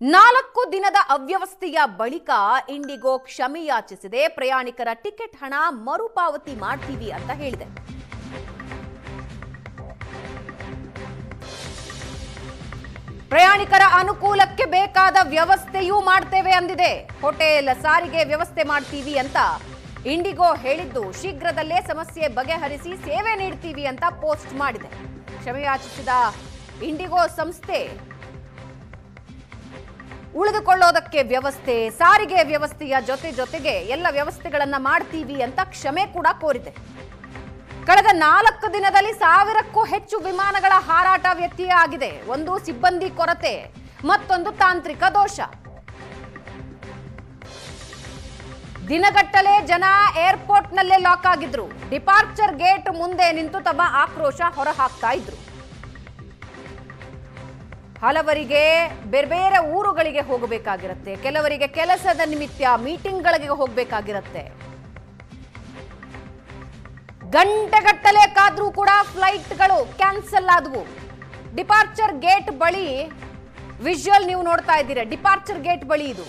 ನಾಲ್ಕು ದಿನದ ಅವ್ಯವಸ್ಥೆಯ ಬಳಿಕ ಇಂಡಿಗೋ ಕ್ಷಮೆ ಯಾಚಿಸಿದೆ. ಪ್ರಯಾಣಿಕರ ಟಿಕೆಟ್ ಹಣ ಮರುಪಾವತಿ ಮಾಡ್ತೀವಿ ಅಂತ ಹೇಳಿದೆ. ಪ್ರಯಾಣಿಕರ ಅನುಕೂಲಕ್ಕೆ ಬೇಕಾದ ವ್ಯವಸ್ಥೆಯೂ ಮಾಡ್ತೇವೆ ಅಂದಿದೆ. ಹೋಟೆಲ್ ಸಾರಿಗೆ ವ್ಯವಸ್ಥೆ ಮಾಡ್ತೀವಿ ಅಂತ ಇಂಡಿಗೋ ಹೇಳಿದ್ದು. ಶೀಘ್ರದಲ್ಲೇ ಸಮಸ್ಯೆ ಬಗೆಹರಿಸಿ ಸೇವೆ ನೀಡ್ತೀವಿ ಅಂತ ಪೋಸ್ಟ್ ಮಾಡಿದೆ. ಕ್ಷಮೆಯಾಚಿಸಿದ ಇಂಡಿಗೋ ಸಂಸ್ಥೆ ಉಳಿದುಕೊಳ್ಳೋದಕ್ಕೆ ವ್ಯವಸ್ಥೆ, ಸಾರಿಗೆ ವ್ಯವಸ್ಥೆಯ ಜೊತೆ ಜೊತೆಗೆ ಎಲ್ಲ ವ್ಯವಸ್ಥೆಗಳನ್ನ ಮಾಡ್ತೀವಿ ಅಂತ ಕ್ಷಮೆ ಕೂಡ ಕೋರಿದೆ. ಕಳೆದ ನಾಲ್ಕು ದಿನದಲ್ಲಿ ಸಾವಿರಕ್ಕೂ ಹೆಚ್ಚು ವಿಮಾನಗಳ ಹಾರಾಟ ವ್ಯತ್ಯಯ ಆಗಿದೆ. ಒಂದು ಸಿಬ್ಬಂದಿ ಕೊರತೆ, ಮತ್ತೊಂದು ತಾಂತ್ರಿಕ ದೋಷ. ದಿನಗಟ್ಟಲೆ ಜನ ಏರ್ಪೋರ್ಟ್ನಲ್ಲೇ ಲಾಕ್ ಆಗಿದ್ರು. ಡಿಪಾರ್ಚರ್ ಗೇಟ್ ಮುಂದೆ ನಿಂತು ತಮ್ಮ ಆಕ್ರೋಶ ಹೊರಹಾಕ್ತಾ ಇದ್ರು. ಹಲವರಿಗೆ ಬೇರೆ ಬೇರೆ ಊರುಗಳಿಗೆ ಹೋಗಬೇಕಾಗಿರುತ್ತೆ. ಕೆಲವರಿಗೆ ಕೆಲಸದ ನಿಮಿತ್ತ ಮೀಟಿಂಗ್ಗಳಿಗೆ ಹೋಗಬೇಕಾಗಿರುತ್ತೆ. ಗಂಟೆಗಟ್ಟಲೆ ಕಾದ್ರೂ ಕೂಡ ಫ್ಲೈಟ್ಗಳು ಕ್ಯಾನ್ಸಲ್ ಆದವು. ಡಿಪಾರ್ಚರ್ ಗೇಟ್ ಬಳಿ ವಿಜುವಲ್ ನೀವು ನೋಡ್ತಾ ಇದ್ದೀರಾ? ಡಿಪಾರ್ಚರ್ ಗೇಟ್ ಬಳಿ ಇದು.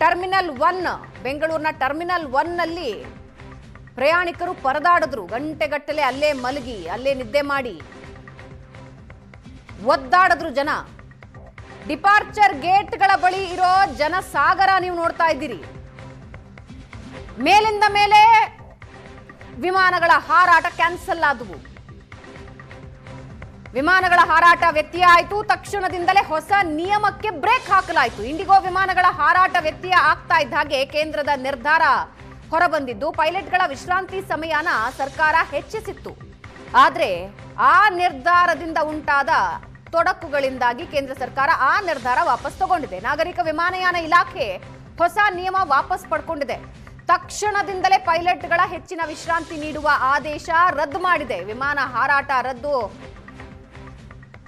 ಟರ್ಮಿನಲ್ ಒನ್, ಬೆಂಗಳೂರಿನ ಟರ್ಮಿನಲ್ ಒನ್ನಲ್ಲಿ ಪ್ರಯಾಣಿಕರು ಪರದಾಡಿದ್ರು. ಗಂಟೆಗಟ್ಟಲೆ ಅಲ್ಲೇ ಮಲಗಿ, ಅಲ್ಲೇ ನಿದ್ದೆ ಮಾಡಿ. ಒದ್ದಾಡಿದ್ರು ಜನ. ಡಿಪಾರ್ಚರ್ ಗೇಟ್ಗಳ ಬಳಿ ಇರೋ ಜನ ಸಾಗರ ನೀವು ನೋಡ್ತಾ ಇದ್ದೀರಿ. ಮೇಲಿಂದ ಮೇಲೆ ವಿಮಾನಗಳ ಹಾರಾಟ ಕ್ಯಾನ್ಸಲ್ ಆದವು. ವಿಮಾನಗಳ ಹಾರಾಟ ವ್ಯತ್ಯಯ ಆಯಿತು. ತಕ್ಷಣದಿಂದಲೇ ಹೊಸ ನಿಯಮಕ್ಕೆ ಬ್ರೇಕ್ ಹಾಕಲಾಯಿತು. ಇಂಡಿಗೋ ವಿಮಾನಗಳ ಹಾರಾಟ ವ್ಯತ್ಯಯ ಆಗ್ತಾ ಇದ್ದ ಹಾಗೆ ಕೇಂದ್ರದ ನಿರ್ಧಾರ ಹೊರಬಂದಿದ್ದು, ಪೈಲಟ್ಗಳ ವಿಶ್ರಾಂತಿ ಸಮಯನ ಸರ್ಕಾರ ಹೆಚ್ಚಿಸಿತ್ತು. ಆದರೆ ಆ ನಿರ್ಧಾರದಿಂದ ಉಂಟಾದ ತೊಡಕುಗಳಿಂದಾಗಿ ಕೇಂದ್ರ ಸರ್ಕಾರ ಆ ನಿರ್ಧಾರ ವಾಪಸ್ ತಗೊಂಡಿದೆ. ನಾಗರಿಕ ವಿಮಾನಯಾನ ಇಲಾಖೆ ಹೊಸ ನಿಯಮ ವಾಪಸ್ ಪಡ್ಕೊಂಡಿದೆ. ತಕ್ಷಣದಿಂದಲೇ ಪೈಲಟ್ಗಳ ಹೆಚ್ಚಿನ ವಿಶ್ರಾಂತಿ ನೀಡುವ ಆದೇಶ ರದ್ದು ಮಾಡಿದೆ. ವಿಮಾನ ಹಾರಾಟ ರದ್ದು.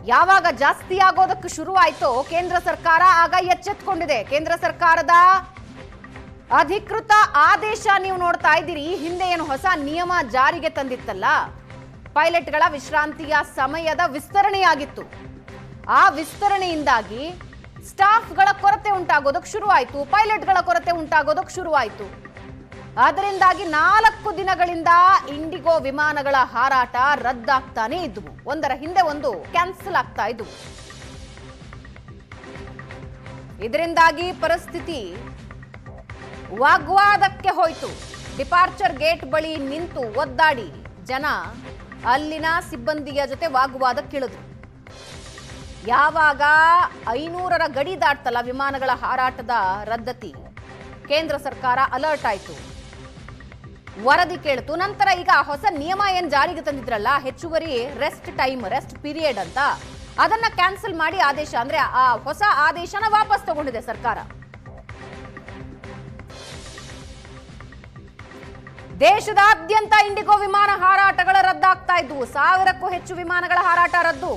ಯಾವಾಗ ಜಾಸ್ತಿ ಆಗೋದಕ್ಕೆ ಶುರುವಾಯಿತೋ ಕೇಂದ್ರ ಸರ್ಕಾರ ಆಗ ಎಚ್ಚೆತ್ಕೊಂಡಿದೆ. ಕೇಂದ್ರ ಸರ್ಕಾರದ ಅಧಿಕೃತ ಆದೇಶ ನೀವು ನೋಡ್ತಾ ಇದ್ದೀರಿ. ಹಿಂದೆ ಏನು ಹೊಸ ನಿಯಮ ಜಾರಿಗೆ ತಂದಿತ್ತಲ್ಲ? ಪೈಲಟ್ಗಳ ವಿಶ್ರಾಂತಿಯ ಸಮಯದ ವಿಸ್ತರಣೆಯಾಗಿತ್ತು. ಆ ವಿಸ್ತರಣೆಯಿಂದಾಗಿ ಸ್ಟಾಫ್ಗಳ ಕೊರತೆ ಉಂಟಾಗೋದಕ್ಕೆ ಶುರುವಾಯಿತು, ಪೈಲಟ್ಗಳ ಕೊರತೆ ಉಂಟಾಗೋದಕ್ಕೆ ಶುರುವಾಯಿತು. ಅದರಿಂದಾಗಿ ನಾಲ್ಕು ದಿನಗಳಿಂದ ಇಂಡಿಗೋ ವಿಮಾನಗಳ ಹಾರಾಟ ರದ್ದಾಗ್ತಾನೆ ಇದ್ವು ಒಂದರ ಹಿಂದೆ ಒಂದು ಕ್ಯಾನ್ಸಲ್ ಆಗ್ತಾ ಇದ್ವು ಇದರಿಂದಾಗಿ ಪರಿಸ್ಥಿತಿ ವಾಗ್ವಾದಕ್ಕೆ ಹೋಯ್ತು. ಡಿಪಾರ್ಚರ್ ಗೇಟ್ ಬಳಿ ನಿಂತು ಒದ್ದಾಡಿ ಜನ ಅಲ್ಲಿನ ಸಿಬ್ಬಂದಿಯ ಜೊತೆ ವಾಗ್ವಾದಕ್ಕಿಳಿದ್ರು ಯಾವಾಗ ಐನೂರರ ಗಡಿ ದಾಟ್ತಲ್ಲ ವಿಮಾನಗಳ ಹಾರಾಟದ ರದ್ದತಿ. ಕೇಂದ್ರ ಸರ್ಕಾರ ಅಲರ್ಟ್ ಆಯಿತು. ವರದಿ ಕೇಳಿತು, ನಂತರ ಈಗ ಹೊಸ ನಿಯಮ ಏನ್ ಜಾರಿಗೆ ತಂದಿದ್ರಲ್ಲ, ಹೆಚ್ಚುವರಿ ರೆಸ್ಟ್ ಟೈಮ್, ರೆಸ್ಟ್ ಪೀರಿಯಡ್ ಅಂತ. ಅದನ್ನ ಕ್ಯಾನ್ಸಲ್ ಮಾಡಿ ಆದೇಶ, ಅಂದ್ರೆ ಆ ಹೊಸ ಆದೇಶನ ವಾಪಸ್ ತಗೊಂಡಿದೆ ಸರ್ಕಾರ. ದೇಶದಾದ್ಯಂತ ಇಂಡಿಗೋ ವಿಮಾನ ಹಾರಾಟಗಳ ರದ್ದಾಗ್ತಾ ಇದ್ವು ಸಾವಿರಕ್ಕೂ ಹೆಚ್ಚು ವಿಮಾನಗಳ ಹಾರಾಟ ರದ್ದು.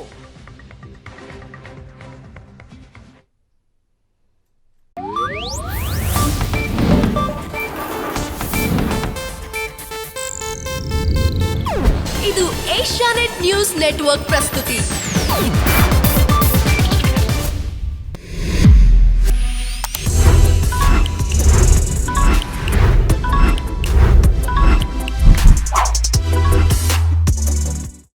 ಇದು ಏಷ್ಯಾನೆಟ್ ನ್ಯೂಸ್ ನೆಟ್ವರ್ಕ್ ಪ್ರಸ್ತುತಿ.